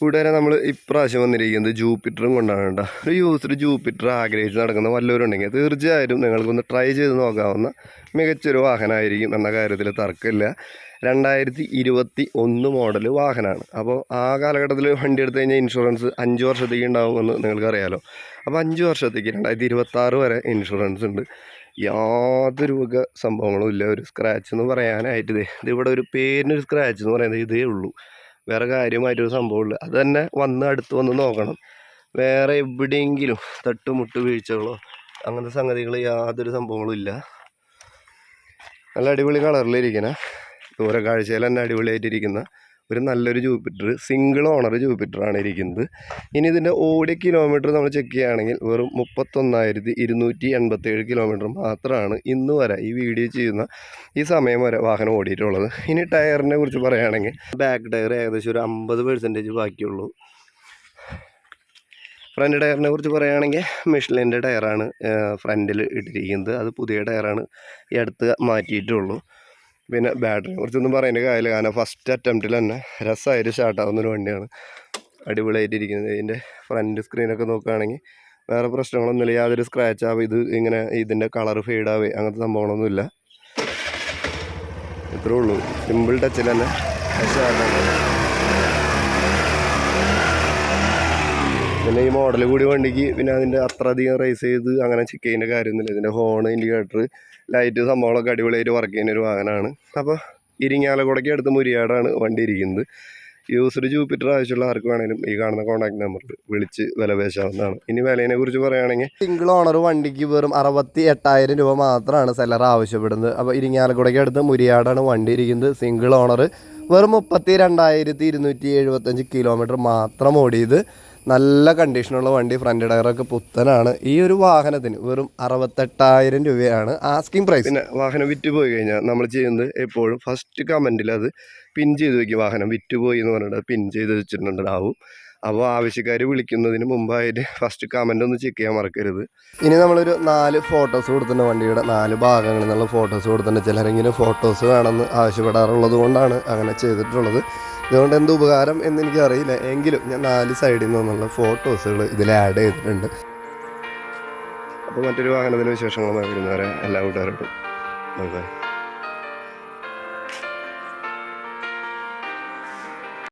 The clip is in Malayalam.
കൂട്ടുകാരെ നമ്മൾ ഇപ്രാവശ്യം വന്നിരിക്കുന്നത് ജൂപ്പിറ്ററും കൊണ്ടാണ് കേട്ടോ. ഒരു യൂസർ ജൂപ്പിറ്റർ ആഗ്രഹിച്ച് നടക്കുന്ന വല്ലവരുണ്ടെങ്കിൽ തീർച്ചയായിട്ടും നിങ്ങൾക്കൊന്ന് ട്രൈ ചെയ്ത് നോക്കാവുന്ന മികച്ചൊരു വാഹനമായിരിക്കും എന്ന കാര്യത്തിൽ തർക്കമില്ല. രണ്ടായിരത്തി ഇരുപത്തി ഒന്ന് മോഡൽ വാഹനമാണ്. അപ്പോൾ ആ കാലഘട്ടത്തിൽ വണ്ടി എടുത്തു കഴിഞ്ഞാൽ ഇൻഷുറൻസ് അഞ്ച് വർഷത്തേക്ക് ഉണ്ടാവുമെന്ന് നിങ്ങൾക്കറിയാലോ. അപ്പോൾ അഞ്ച് വർഷത്തേക്ക് രണ്ടായിരത്തി ഇരുപത്താറ് വരെ ഇൻഷുറൻസ് ഉണ്ട്. യാതൊരു വക സംഭവങ്ങളും ഇല്ല. ഒരു സ്ക്രാച്ച് എന്ന് പറയാനായിട്ട് ഇത് ഇതിവിടെ ഒരു പേരിനൊരു സ്ക്രാച്ച് എന്ന് പറയുന്നത് ഇതേ ഉള്ളൂ. വേറെ കാര്യമായിട്ടൊരു സംഭവമില്ല അത് തന്നെ വന്ന് അടുത്ത് വന്ന് നോക്കണം. വേറെ എവിടെയെങ്കിലും തട്ടുമുട്ട് വീഴ്ചകളോ അങ്ങനത്തെ സംഗതികൾ യാതൊരു സംഭവങ്ങളും ഇല്ല. നല്ല അടിപൊളി കളറിലിരിക്കണ. ദൂര കാഴ്ചയിൽ തന്നെ അടിപൊളിയായിട്ടിരിക്കുന്ന. ഒരു നല്ലൊരു ജൂപ്പിറ്റർ സിംഗിൾ ഓണർ ജൂപ്പിറ്ററാണ് ഇരിക്കുന്നത്. ഇനി ഇതിന്റെ ഓടിയ കിലോമീറ്റർ നമ്മൾ ചെക്ക് ചെയ്യുകയാണെങ്കിൽ വെറും മുപ്പത്തൊന്നായിരത്തി ഇരുന്നൂറ്റി എൺപത്തേഴ് കിലോമീറ്റർ മാത്രമാണ് ഇന്ന് വരെ ഈ വീഡിയോ ചെയ്യുന്ന ഈ സമയം വരെ വാഹനം ഓടിയിട്ടുള്ളത്. ഇനി ടയറിനെ കുറിച്ച് പറയുകയാണെങ്കിൽ ബാക്ക് ടയർ ഏകദേശം ഒരു അമ്പത് പെർസെന്റേജ് ബാക്കിയുള്ളൂ. ഫ്രണ്ട് ടയറിനെ കുറിച്ച് പറയുകയാണെങ്കിൽ മിഷ്ലിന്റെ ടയറാണ് ഫ്രണ്ടിൽ ഇട്ടിരിക്കുന്നത്. അത് പുതിയ ടയറാണ് ഈ അടുത്ത് മാറ്റിയിട്ടുള്ളൂ. പിന്നെ ബാറ്ററിനെ കുറിച്ചൊന്നും പറയേണ്ട കാര്യമില്ല. കാരണം ഫസ്റ്റ് അറ്റംപ്റ്റിൽ തന്നെ രസമായിട്ട് സ്റ്റാർട്ടാവുന്നൊരു വണ്ടിയാണ്. അടിപൊളിയായിട്ടിരിക്കുന്നത്. ഇതിന്റെ ഫ്രണ്ട് സ്ക്രീനൊക്കെ നോക്കുകയാണെങ്കിൽ വേറെ പ്രശ്നങ്ങളൊന്നുമില്ല. യാതൊരു സ്ക്രാച്ച് ആവുക ഇത് ഇങ്ങനെ ഇതിന്റെ കളർ ഫെയ്ഡ് ആവുക അങ്ങനത്തെ സംഭവങ്ങളൊന്നുമില്ല. ഇത്രേ ഉള്ളൂ. സിമ്പിൾ ടച്ചിൽ തന്നെ സ്റ്റാർട്ടാണ് പിന്നെ ഈ മോഡൽ കൂടി വണ്ടിക്ക് പിന്നെ അതിന്റെ അത്ര അധികം റേസ് ചെയ്ത് അങ്ങനെ ചെക്ക് ചെയ്യേണ്ട കാര്യമൊന്നുമില്ല. ഇതിന്റെ ഹോൺ ഇൻഡിക്കേറ്റർ ലൈറ്റ് സംഭവങ്ങളൊക്കെ അടിപൊളിയായിട്ട് വർക്ക് ചെയ്യുന്ന ഒരു വാഹനമാണ്. അപ്പോൾ ഇരിങ്ങാലക്കുടയ്ക്ക് അടുത്ത് മുരിയാടാണ് വണ്ടി ഇരിക്കുന്നത്. യൂസർ ജൂപ്പിറ്റർ ആവശ്യമുള്ള ആർക്ക് വേണമെങ്കിലും ഈ കാണുന്ന കോൺടാക്ട് നമ്പറിൽ വിളിച്ച് വില പേശാവുന്നതാണ്. ഇനി വിലയെ കുറിച്ച് പറയുകയാണെങ്കിൽ സിംഗിൾ ഓണർ വണ്ടിക്ക് വെറും അറുപത്തി എട്ടായിരം രൂപ മാത്രമാണ് സെല്ലർ ആവശ്യപ്പെടുന്നത്. അപ്പോൾ ഇരിങ്ങാലക്കുടയ്ക്ക് അടുത്ത് മുരിയാടാണ് വണ്ടി ഇരിക്കുന്നത്. സിംഗിൾ ഓണർ വെറും മുപ്പത്തി രണ്ടായിരത്തി ഇരുന്നൂറ്റി എഴുപത്തഞ്ച് കിലോമീറ്റർ മാത്രം ഓടിയത്. നല്ല കണ്ടീഷനുള്ള വണ്ടി ഫ്രണ്ട് ടയറൊക്കെ പുത്തനാണ്. ഈ ഒരു വാഹനത്തിന് വെറും അറുപത്തെട്ടായിരം രൂപയാണ് ആസ്കിംഗ് പ്രൈസ് പിന്നെ വാഹനം വിറ്റ് പോയി കഴിഞ്ഞാൽ നമ്മൾ ചെയ്യുന്നത് എപ്പോഴും ഫസ്റ്റ് കമന്റിൽ അത് പിൻ ചെയ്ത് വെക്കും. വാഹനം വിറ്റ് പോയി എന്ന് പറഞ്ഞിട്ട് പിൻ ചെയ്ത് വെച്ചിട്ടുണ്ടാവും അപ്പോൾ ആവശ്യക്കാർ വിളിക്കുന്നതിന് മുമ്പായിട്ട് ഫസ്റ്റ് കമന്റ് ഒന്ന് ചെക്ക് ചെയ്യാൻ മറക്കരുത്. ഇനി നമ്മളൊരു നാല് ഫോട്ടോസ് കൊടുത്തിട്ടുണ്ട് വണ്ടിയുടെ നാല് ഭാഗങ്ങളിൽ നിന്നുള്ള ഫോട്ടോസ് കൊടുത്തിട്ടുണ്ട്. ചിലരെങ്കിലും ഫോട്ടോസ് വേണമെന്ന് ആവശ്യപ്പെടാറുള്ളത് കൊണ്ടാണ് അങ്ങനെ ചെയ്തിട്ടുള്ളത്. ഇതുകൊണ്ട് എന്ത് ഉപകാരം എന്ന് എനിക്കറിയില്ല എങ്കിലും ഞാൻ നാല് സൈഡിൽ നിന്നുള്ള ഫോട്ടോസുകൾ ഇതിൽ ആഡ് ചെയ്തിട്ടുണ്ട്. അപ്പോൾ മറ്റൊരു വാഹനത്തിന്റെ വിശേഷങ്ങളുമായി വരുന്നവരെ എല്ലാ കൂട്ടുകാരോടും